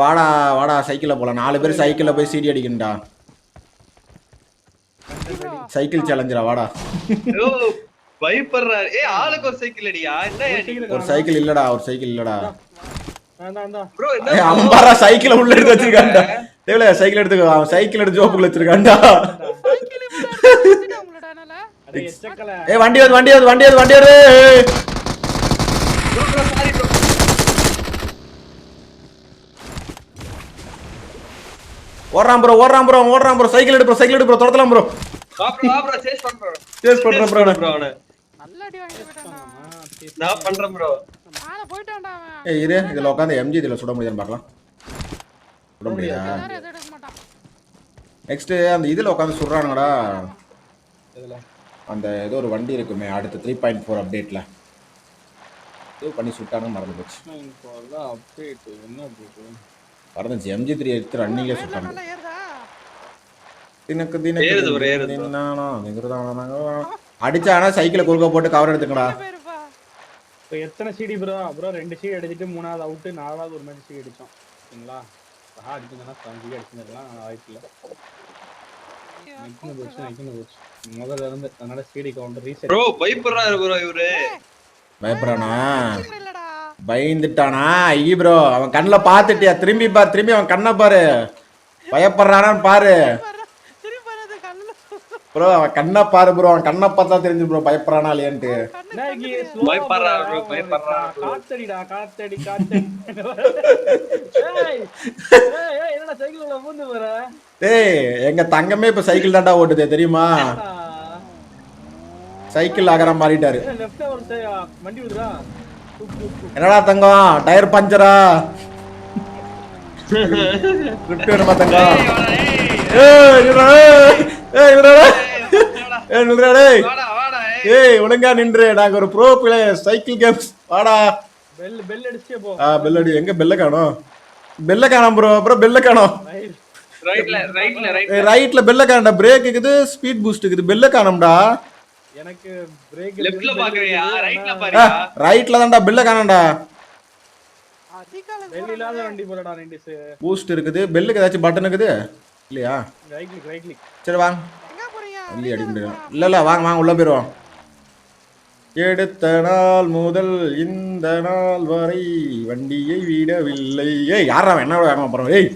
வாடா வாடா சைக்கிள்ல போலாம். நாலு பேர் சைக்கிள்ல போய் சீடி அடிக்கணும்டா. சைக்கிள் சேலஞ்சரா வாடா. பயப்படுறாரு. ஏ ஆளுக்கு ஒரு சைக்கிள் அடியா? என்ன ஒரு சைக்கிள் இல்லடா ஒரு சைக்கிள் இல்லடா. அம்பாரா சைக்கிள் உள்ள எடுத்து வச்சிருக்கான்டா. தேவல சைக்கிள் எடுத்துக்கோ. அவன் சைக்கிள் எடுத்து ஜோப்புக்குள்ள எச்சக்கலை. ஏய் வண்டி வருது வண்டி வருது வண்டி வருது வண்டி வருது ஏய். ப்ரோ ப்ரோ சாரி ப்ரோ ஓடுறான் ப்ரோ ஓடுறான் ப்ரோ ஓடுறான் ப்ரோ சைக்கிள் எடு ப்ரோ சைக்கிள் எடு ப்ரோ தொடத்தலாம் ப்ரோ வா ப்ரோ வா ப்ரோ சேஸ் பண்றேன் ப்ரோ ப்ரோ அவன. நல்ல அடி வாங்கிட்டு சரி. நான் பண்றேன் ப்ரோ மேல போயிட்டான்டா அவன். ஏய் இரு இதுல உட்காந்து எம்ஜி இதுல சுட முடியுதான்னு பார்க்கலாம். சுட முடியுதா? நெக்ஸ்ட் அந்த இதுல உட்காந்து சுடுறானுங்கடா. இதுல. அந்த ஏதோ ஒரு வண்டி இருக்குமே அடுத்த த்ரீ பாயிண்ட் ஃபோர் அப்டேட்ல ஏதோ பண்ணி சுட்டானு மறந்து போச்சு. இப்போ அதான் update. என்ன update? மறந்துச்சு எம்ஜி த்ரீ எடுத்து ரன்னிங்ல சுட்டாங்க. தினக்கு. தினக்கு அடிச்சானா சைக்கிளை குறுக்க போட்டு கவர் எடுத்துக்கடா. இப்போ எத்தனை சீடி ப்ரோ ப்ரோ ரெண்டு சீடி அடிச்சிட்டு மூணாவது அவுட்டு நாலாவது ஒரு மாதிரி சீடி அடிச்சோம். ஓகேங்களா ஆஹா அடிச்சிருந்தா செவன் சீடி அடிச்சிருந்துருக்கலாம் வாய்ப்பு இல்லை. போச்சு போச்சு. முதல்ல இருந்து அதனால சீடி கவுண்டர் ரீசெட் ப்ரோ பயப்படுறாரு ப்ரோ இவரு. பயப்படுறானா? பயந்துட்டானா? ஐயோ ப்ரோ அவன் கண்ணில் பார்த்துட்டியா? திரும்பி பாரு திரும்பி அவன் கண்ணை பாரு. பயப்படுறானான்னு பாரு. பாரு, திரும்பி பாரு அது கண்ணுல ப்ரோ அவன் கண்ணை பாரு ப்ரோ அவன் கண்ணை பார்த்தா தெரிஞ்சு ப்ரோ பயப்படுறானா இல்லையான்ட்டு டேய் எங்க தங்கமே இப்ப சைக்கிள் தாண்டா ஓட்டுது தெரியுமா? சைக்கிள் ஆகரம் மாறிட்டாரு. என்னடா தங்கம்? டயர் பஞ்சரா? வேணுமா தங்கம்? ஏய், ஒழுங்கா நின்று. நாங்க ஒரு ப்ரோ பிளேயர் சைக்கிள் கேம்ஸ் வாடா. பெல் பெல் அடிச்சே போ. ஆ பெல் அடி. எங்க பெல்ல காணோம்? பெல்ல காணோம் ப்ரோ அப்புறம் பெல்ல காணோம். ரைட். ரைட்ல ரைட்ல ரைட்ல பெல்ல காணடா பிரேக் இருக்குது ஸ்பீட் பூஸ்ட் இருக்குது பெல்ல காணோம்டா. எனக்கு பிரேக் லெஃப்ட்ல பாக்குறியா? ரைட்ல ஆ, பாரியா ரைட்ல தான்டா பெல்ல காணோம்டா. அதிகாலை பெல் இல்லாத வண்டி போறடா ரெண்டு பூஸ்ட் இருக்குது. பெல்லுக்கு ஏதாச்சும் பட்டன் இருக்குது? இல்லையா? ரைட் கிளிக் ரைட் கிளிக் சரி வாங்க. வண்டி அடிக்க முடியும் இல்ல இல்ல வாங்க வாங்க உள்ள போயிருவோம் எடுத்த நாள் முதல் இந்த நாள் வரை வண்டியை விடவில்லை. ஏய் யாரா என்னோட வேகமா போறோம் ஏய்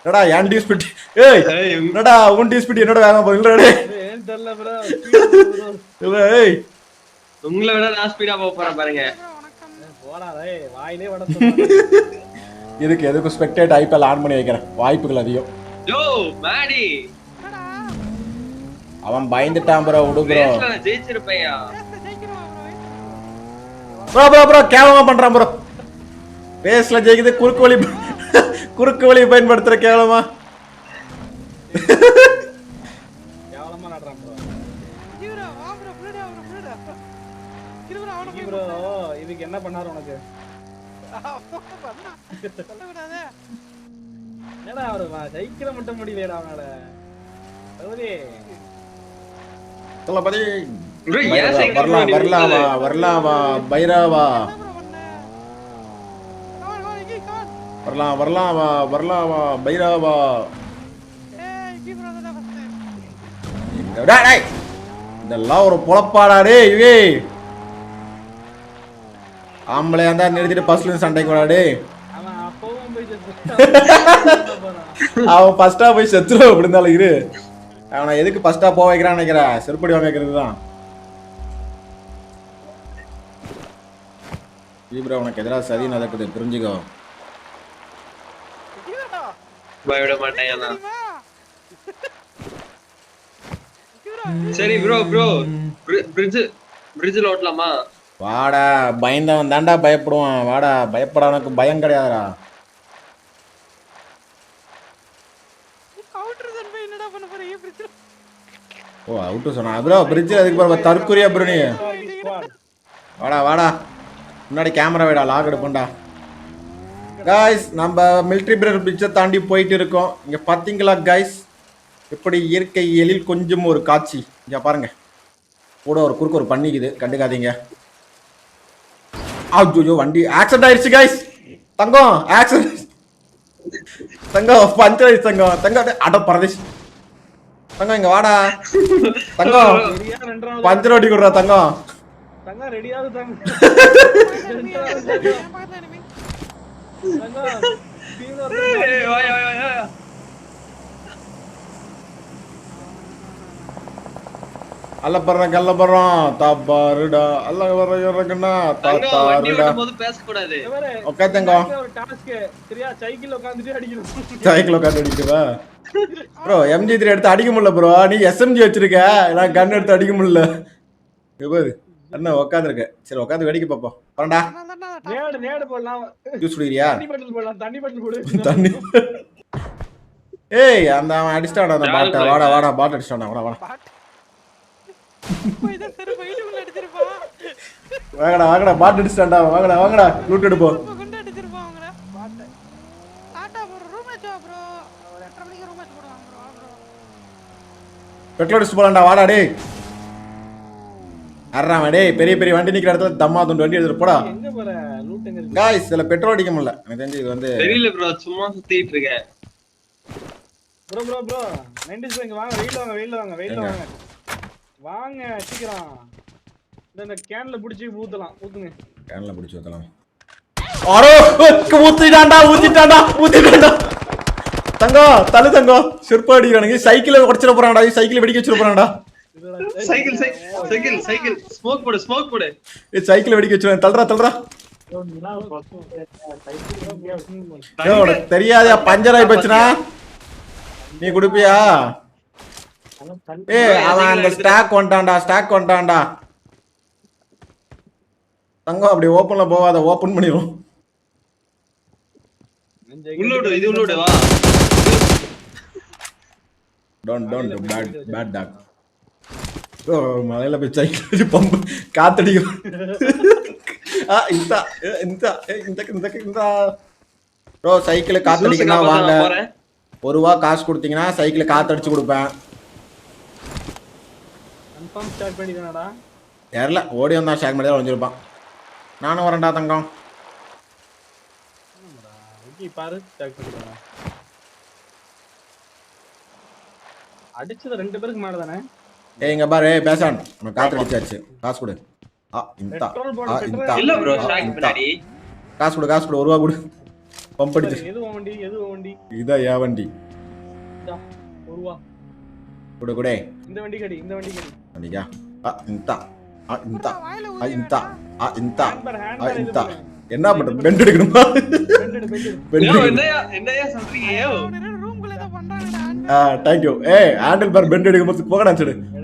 என்னடா என் டிஸ்பிட் ஏய் ஏய், என்னடா உன் டிஸ்பிட் என்னோட வேகமா போறோம் இல்லடா டேய். ஏன் தெரியல ப்ரோ இல்ல ஏய். உங்களை விட நான் ஸ்பீடா போக போறேன் பாருங்க. bro, வணக்கம் போடா டேய் வாயிலே வட சொல்றாங்க இதுக்கு எதுக்கும் ஸ்பெக்டேட் ஐபிஎல் ஆன் பண்ணி வைக்கிறேன்? வாய்ப்புகள் அதிகம். யோ மேடி. என்னடா அவன் பயந்துட்டான் ப்ரோ விடு bro bro bro bro bro கேவலமா பண்றான் ப்ரோ ரேஸ்ல ஜெயிக்குது குறுக்கு வழி குறுக்கு வழி பயன்படுத்துற கேவலமா. கேவலமா நடுறான் ப்ரோ ஜீவரா வா bro புளுடா bro புளுடா இருவரா அவன போய் ப்ரோ இதுக்கு என்ன பண்ணாரு உனக்கு? பண்ணா. சொல்லக்கூடாது. என்னடா அவரு சைக்கிளை மட்டும் முடியலடா அவனால. பைரவா, சைக்கிள் வரலாம் வரலாமா வரலாமா பைராவா. வரலாம் வரலாமா வரலாமா பைராவா ஏய் இங்க bro தான் ஃபர்ஸ்ட் எங்க- டேய். இதெல்லாம் ஒரு பொழப்பாடா டேய் இவே ஆம்பளையா இருந்தா நிறுத்திட்டு பஸ்ல இருந்து சண்டைக்கு வாடா டேய். அவன் ஃபர்ஸ்டா போய் செத்துருவோம் அப்படி இருந்தாலும் இரு. அவனை எதுக்கு ஃபர்ஸ்டா போக வைக்கிறான்னு நினைக்கிறேன் செருப்படி வாங்க வைக்கிறது தான் ப்ரோ உனக்கு எதிராக சதி நடக்குது. புரிஞ்சுக்கோ. பயப்பட மாட்டேன் நான் தெரியுமா ஜீவரா சரி ப்ரோ ப்ரோ பிரிட்ஜ் பிரிட்ஜ்ல ஓட்டலாமா? வாடா பயந்தவன் தாண்டா பயப்படுவான். வாடா பயப்படாதவனுக்கு பயம் கிடையாதுடா. ஓ அவுட்டு சொன்னா ப்ரோ பிரிட்ஜில் அதுக்கு போகிற தற்கொலையா ப்ரோ நீ? வாடா வாடா. முன்னாடி கேமரா வைடா லாக் எடுப்போம்டா. காய்ஸ் நம்ம மிலிட்ரி பிரிட்ஜை தாண்டி போயிட்டு இருக்கோம். இங்கே பார்த்தீங்களா காய்ஸ் இப்படி இயற்கை எழில் கொஞ்சம் ஒரு காட்சி. இங்கே பாருங்க. கூட ஒரு குறுக்கு ஒரு பண்ணிக்குது கண்டுக்காதீங்க. ஐயோ வண்டி ஆக்சிடென்ட் ஆயிடுச்சு கைஸ் தங்கம் ஆக்சிடென்ட் தங்கம் ஆயிடுச்சு தங்கம். தங்கம் அட பரதேஷ். தங்கம் இங்க வாடா. தங்கம் பஞ்சர் ஓட்டி கொடுறா தங்கம். தங்கம் ரெடியாவது தங்க enemy, என் பக்கத்துல enemy. தங்கம். கீழ ஏய், வாய், வாய், வாய், வாய். அல்ல படுறேன் கல்ல படுறோம் தாப்பாருடா அல்ல வர வண்டி தாத்தாருடா பேசக்கூடாது சரியா சைக்கிள் உட்காந்துட்டு அடிக்கணும் சைக்கிள் உட்காந்து அடிக்கிறா ப்ரோ எம்ஜி த்ரீ எடுத்து அடிக்க முடியல ப்ரோ நீ எஸ்எம்ஜி வச்சிருக்க. நான் கன் எடுத்து அடிக்க முடியல. பாரு. என்ன உட்காந்துருக்க சரி உட்காந்து வெடிக்க பாப்போம் பரண்டா. நேடு நேடு போடலாம். ஜூஸ் குடிக்கிறியா? தண்ணி பாட்டில் போடலாம். தண்ணி பாட்டில் போடு. தண்ணி. ஏய் அந்த அவன் அடிச்சிட்டான் அந்த பாட்டை. வாடா வாடா பாட் அடிச்சிட்டான் வாடா வாடா பாட்டு. இப்போ இதை செருப்பு வீட்டுக்குள்ள அடிச்சிருப்பான். வாங்கடா வாங்கடா பாட் அடிச்சிட்டான்டா. வாங்கடா வாங்கடா லூட் எடுப்போம். பாட்டு. பெட்ரோல் அடிச்சு போலாம்டா வாடா டேய். அறாம டேய் பெரிய பெரிய வண்டி நிக்கிற இடத்துல தம்மா துண்டு வண்டி எடுத்துட்டு போடா. காய்ஸ் இதுல பெட்ரோல் அடிக்க முடியல. எனக்கு தெரிஞ்சு இது வந்து தெரியல ப்ரோ சும்மா சுத்திட்டு இருக்கேன். ப்ரோ ப்ரோ ப்ரோ நைன்டிஸ் இங்க வாங்க வெயில வாங்க வெயில வாங்க வெயில? வாங்க. வாங்க சீக்கிரம். இந்த கேன்ல புடிச்சு ஊத்தலாம். ஊத்துங்க. கேன்ல பிடிச்சி ஊத்தலாம். அரோ ஊத்திட்டான்டா ஊத்திட்டான்டா ஊத்திட்டான்டா. தங்கம் தள்ளு தங்கம் செருப்பு அடிக்கிறானுங்க சைக்கிளை உடச்சிட போறான்டா. சைக்கிள் வெடிக்க வச்சிட போறான்டா. Cycle cycle cycle cycle smoke போடு ஸ்மோக் போடு. ஏய் சைக்கிள் வெடிக்க வச்சிருவேன். தள்ளுறா தள்ளுறா தெரியாதயா பஞ்சர் ஆகி போச்சுனா நீ குடுப்பியா? ஏய் அவன் அந்த ஸ்டாக் வந்துட்டான்டா ஸ்டாக் வந்துட்டான்டா தங்கம் அப்படி ஓப்பன்ல போகாத ஓபன் பண்ணிரும். உள்ளோடு இது உள்ளோடு வா. Don't don't bad bad talk ஓ மலையில போய் சைக்கிள் பம்பு காத்தடிக்கும். ஆ இந்த இந்த இந்த இந்த இந்த. ப்ரோ சைக்கிள் காத்தடிக்கணும் ஜூஸுக்கு வாங்க. ஒரு ரூபா காசு கொடுத்தீங்கன்னா சைக்கிள் காத்தடிச்சு கொடுப்பேன். கன்ஃபார்ம் ஸ்டார்ட் பண்ணிக்கணும்டா தெரில ஓடி வந்தான் ஷேர் பண்ணி தான் வளைஞ்சிருப்பான் நானும் வரேன்டா தங்கம். ஓகே பாரு ஸ்டார்ட் பண்ணிக்கலாம் அடிச்சது ரெண்டு பேருக்கு மேல தானே ஏய் இங்க பாரு ஏய் பேசான். உனக்கு காத்தடிச்சாச்சு காசு கொடு. ஆ இந்த. இல்ல ப்ரோ இந்த. பின்னாடி. காசு கொடு காசு கொடு ஒரு ரூபா கொடு. பம்ப் அடிச்சு. எது வண்டி எது வண்டி? இதான் ஏன் வண்டி. ஒரு ரூபா. கொடு கொடே இந்த வண்டி கடி இந்த வண்டி கடி. வண்டிக்கா ஆ இந்த ஆ இந்த ஊத்தி இந்த ஆ இந்த இது இந்த. என்ன பண்ற பெண்ட் எடுக்கணுமா. பெண்ட் யோ, ஏய் ஹேண்டில் பார் பெண்ட் எடுக்கும் போது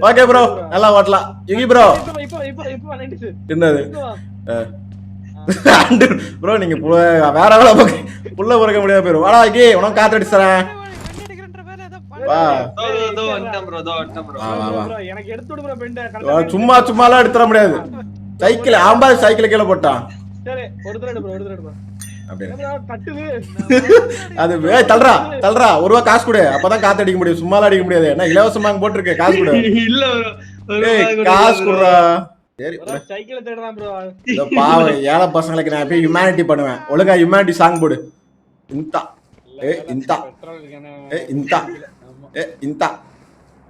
ஓகே ப்ரோ நல்லா ஓட்டலாம். யுகி ப்ரோ என்னது. ஹேண்டில் ப்ரோ நீங்க வேற வேலை பார்க்க புள்ள பிறக்க முடியாது போயிரும். வாடா யுகி உனக்கு பெண்ட் அடிக்கிறன்ற சும்மா சும்மாலாம் எடுத்து தர முடியாது. சைக்கிள் ஆம்பா சைக்கிள் கீழே போட்டான் சரி ஒரு தடவை ப்ரோ ஒரு தடவை அப்படின்னு என்ன தட்டுது? அது தள்ளுறா தள்ளுறா ஒரு ரூபா காசு கொடு. அப்பதான் காத்து அடிக்க முடியும். சும்மாலாம் அடிக்க முடியாது. என்ன இலவசமா அங்க போட்டிருக்கு காசு கொடு. இல்ல காசு. கொடுறா சரி பாவம் ஏழை பசங்களுக்கு நான் போய் ஹியூமனிட்டி பண்ணுவேன். ஒழுங்கா ஹியூமனிட்டி சாங் போடு. இந்தா. ஏ இந்தா. ஏ இந்தா. ஏ இந்தா.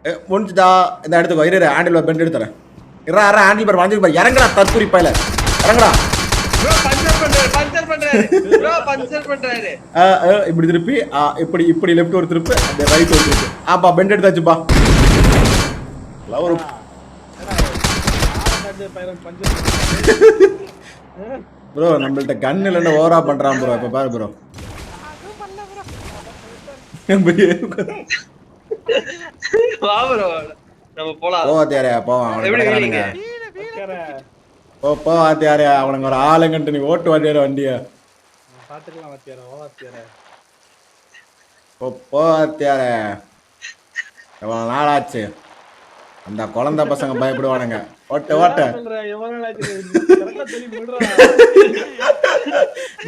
ஏ முடிஞ்சுதா? இந்த இடத்துக்கு இரு ஆண்டில் பெண்ட் எடுத்துறேன். இரா இரா ஆண்டில் பேர் வாங்கி பாரு இறங்குடா தற்கூரி பையில. இறங்குடா. ப்ரோ இப்படி திருப்பி ஆ, இப்படி இப்படி லெஃப்ட் ஒரு திருப்பு அப்படியே ரைட் ஒரு திருப்பு. ஆப்பா பெண்ட் எடுத்தாச்சுப்பா. ஒரு ப்ரோ நம்மள்ட்ட கன் இல்லைன்னு ஓவரா பண்றான் ப்ரோ இப்ப பாரு ப்ரோ. வா ப்ரோ நம்ம போலாம். போவாத்தியாரே போவான் அவனுக்கு எப்படி கிடக்குறானுங்க. வீடு, வீடு. போ போவாத்தியாரே அவனுங்க ஒரு ஆளுங்கன்ட்டு நீ ஓட்டு வாட்டியார வண்டிய. பாத்துக்கலாம் வாத்தியார. ஓ வாத்தியார. போ போவாத்தியாரே எவ்வளவு நாளாச்சு. அந்த குழந்தை பசங்க பயப்படுவானுங்க. ஓட்ட ஓட்ட.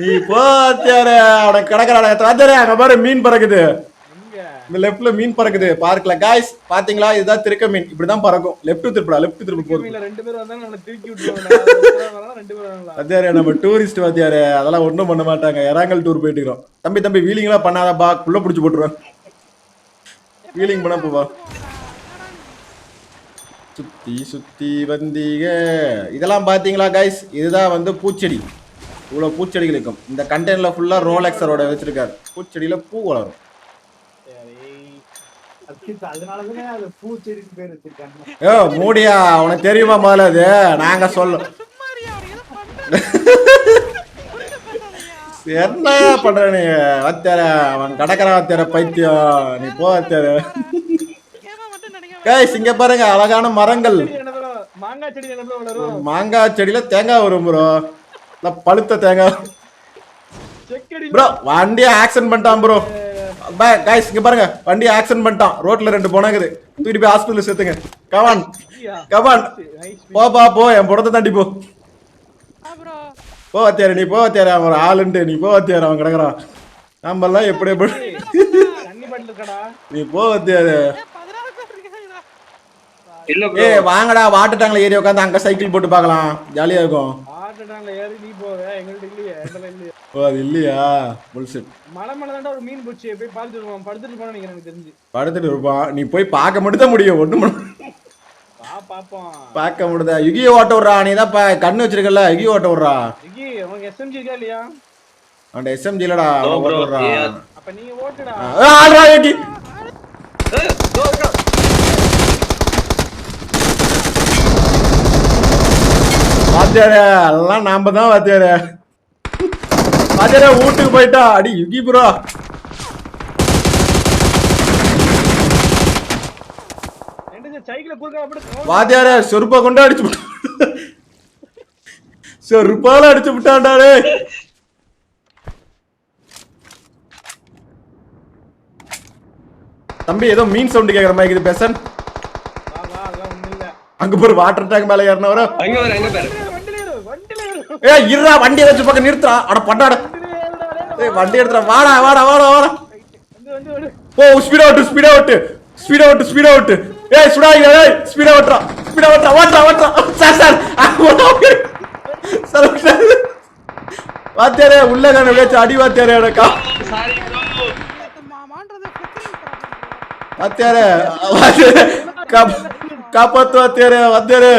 நீ போவாத்தியாரே அவனுக்கு கிடக்குறானுங்க. வாத்தியாரே அங்க பாரு மீன் பறக்குது. இந்த லெஃப்ட்ல மீன் பறக்குது. பார்க்கல. காய்ஸ் பாத்தீங்களா இதுதான் திருக்க மீன். இப்படிதான் பறக்கும். லெஃப்ட் திருப்படா. லெஃப்ட் திருப்பி போகுது. ரெண்டு விட்டுருவாங்க. வாத்தியாரே நம்ம டூரிஸ்ட் வாத்தியாரே. அதெல்லாம் ஒண்ணும் பண்ண மாட்டாங்க. இறாங்கல் டூர் போயிட்டு இருக்கிறோம். தம்பி தம்பி வீலிங்லாம் பண்ணாதப்பா குள்ள புடிச்சு போட்டுருவேன். வீலிங் பண்ண போவா சுத்தி சுத்தி வந்தீங்க. இதெல்லாம் பாத்தீங்களா கைஸ் இதுதான் வந்து பூச்செடி. இவ்வளவு பூச்செடிகள் இருக்கும். இந்த கண்டெய்னர்ல ஃபுல்லா ரோலெக்ஸரோட வச்சிருக்காரு. பூச்செடியில பூ வளரும் அதனாலதானே அது பூச்செடிக்கு பேர் வச்சிருக்காங்க ஏ மூடியா உனக்கு தெரியுமா முதல்ல அது? நாங்க சொல்ல சும்மாரியா அவனுக்கு ஏதோ பண்றது என்ன பண்ற நீ? வாத்தியார அவன் கடற்கரை வாத்தியார பைத்தியம். நீ போ நினைக்க கைஸ் இங்க பாருங்க அழகான மரங்கள்? மாங்காய் செடியில தேங்காய் வரும் ப்ரோ பழுத்த தேங்காய். செக்கடி ப்ரோ வண்டியை ஆக்சிடென்ட் பண்ணிட்டான் ப்ரோ கைஸ் இங்க பாருங்க. வண்டியை ஆக்சிடென்ட் பண்ணிட்டான். ரோட்ல ரெண்டு போனாக்குது தூக்கிட்டு போய் ஹாஸ்பிட்டல் சேர்த்துங்க. கமான் கமான் போப்பா போ என் புடத்தை தாண்டி போ. போ வாத்தியார நீ போ வாத்தியார அவன் ஒரு ஆளுன்ட்டு. நீ போ வாத்தியார அவன் கிடக்குறான். நம்மெல்லாம் எப்படி எப்படி நீ போ வாத்தியார பதினாறு பேர் இருக்காங்கடா. இல்ல ஏ ப்ரோ வாங்கடா. வாட்டர் டேங்க்ல ஏறி உட்காந்து அங்க சைக்கிள் போட்டு பார்க்கலாம். ஜாலியா இருக்கும். ஆட்டுட்டான்ல ஏறி நீ போவ. எங்கள்ட்ட இல்லையே. இல்லையே. ஓ அது இல்லையா? புல்செட் மலை மலை தாண்டா ஒரு மீன் பிடிச்சி போய் பார்த்துட்டு வருவான். படுத்துட்டு போனா எனக்கு தெரிஞ்சு. படுத்துட்டு இருப்பான். நீ போய் பார்க்க மட்டும் தான் முடியும் வா பாப்போம் பார்க்க முடியுதா. யுகிய ஓட்ட விட்றா. நீ தான் பா- கண்ணு வச்சிருக்கல யுகி ஓட்ட விட்றா. விக்கி உனக்கு எஸ்எம்ஜி இருக்கா இல்லையா? அவன் எஸ்எம்ஜி இல்லடா ஓட்ட. விட்றா. அப்ப நீ ஓட்டுடா. ஆ, ஆடுறா யுகி. வாத்தியாரே எல்லாம் நாம தான் வாத்தியாரே. வாத்தியாரே வீட்டுக்கு போயிட்டா. அடி யுகி ப்ரோ வாத்தியாரே செருப்பை கொண்டு அடிச்சு செருப்பால அடிச்சு விட்டான்டாரே தம்பி ஏதோ மீன் சவுண்ட் கேக்குற மாதிரி இருக்குது பேசன். அங்க போய் வாட்டர் டேங்க் மேல ஏறினவர. அங்க பாரு அங்க பாரு வண்டில ஏறு வண்டில ஏறு ஏ இருடா வண்டியை வச்சு பக்கம் நிறுத்துறா அட பட்டாட ஏய் வண்டி எடுத்துறா வாடா வாடா வாடா வாடா. ஓ ஸ்பீடா ஓட்டு ஸ்பீடா ஓட்டு ஸ்பீடா ஓட்டு ஸ்பீடா ஓட்டு ஏய் சுடாங்க ஏய் ஸ்பீடா ஓட்டுறா ஸ்பீடா ஓட்டுறா ஓட்டுறா ஓட்டுறா சார் சார். சார் சார் வாத்தியாரே உள்ள கண்ணு வச்சு அடி வாத்தியாரே எனக்கா. வாத்தியாரே வாத்தியாரே காப்பாத்து வாத்தியாரே வாத்தியாரே.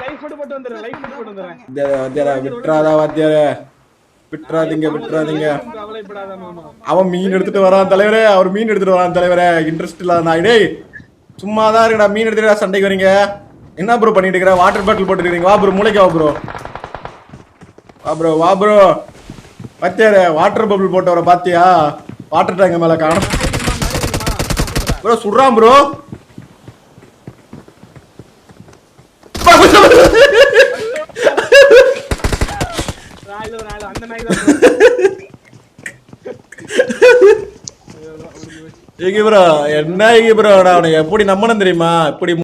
லைஃப் போட்டு வந்துடுறேன் லைஃப் மட்டும் போட்டு வந்துடுறேன் விட்டுறாதா. வாத்தியாரே விட்டுறாதீங்க விட்டுறாதீங்க. அவன் மீன் எடுத்துட்டு வரான் தலைவரே அவர் மீன் எடுத்துட்டு வரான் தலைவரே. இன்ட்ரெஸ்ட் இல்லாத நாய். சும்மா தான் இருக்கடா மீன் எடுத்துட்டு சண்டைக்கு வரீங்க. என்ன ப்ரோ பண்ணிட்டு இருக்கிற? வாட்டர் பாட்டில் போட்டுருக்கீங்க வா ப்ரோ மூளைக்கு வா ப்ரோ வா ப்ரோ வா ப்ரோ பத்தியாரு வாட்டர் பபிள் போட்டவரை பாத்தியா? வாட்டர் டேங்க் மேல காணும். ப்ரோ சுடுறான் ப்ரோ நாய் தான், நாய் தான், அந்த நாய் தான் ஈகி ப்ரோ என்ன ஈகி ப்ரோ நான் அவனை எப்படி நம்பணும் தெரியுமா? இப்படி